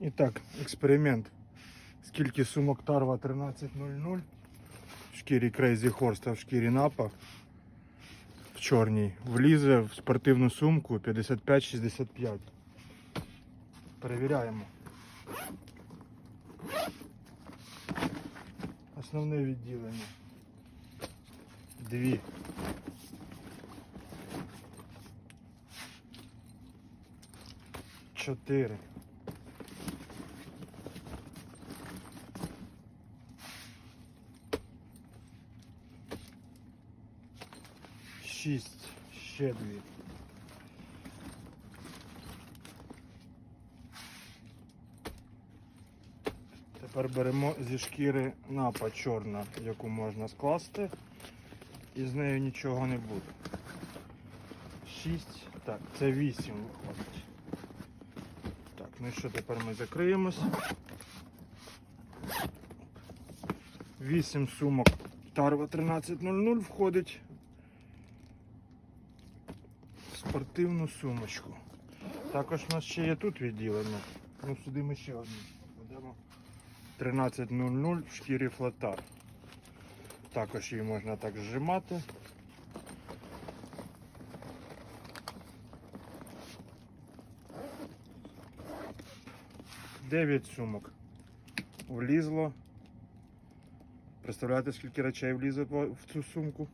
І так, експеримент. Скільки сумок Тарва 1300 в шкірі Crazy Horse та в шкірі Напа в чорній влізе в спортивну сумку 55-65. Перевіряємо. Основне відділення. Дві. Чотири. Шість. Ще дві. Тепер беремо зі шкіри напа чорна, яку можна скласти, і з нею нічого не буде. Шість. Так, це вісім виходить. Так, ну що тепер ми закриємось. Вісім сумок Тарва 1300 входить спортивну сумочку. Також у нас ще є тут відділення. Ну, сюди ми ще одну ведемо. 13.00 в шкірі флотар. Також її можна так зжимати. Дев'ять сумок влізло. Представляєте, скільки речей влізло в цю сумку?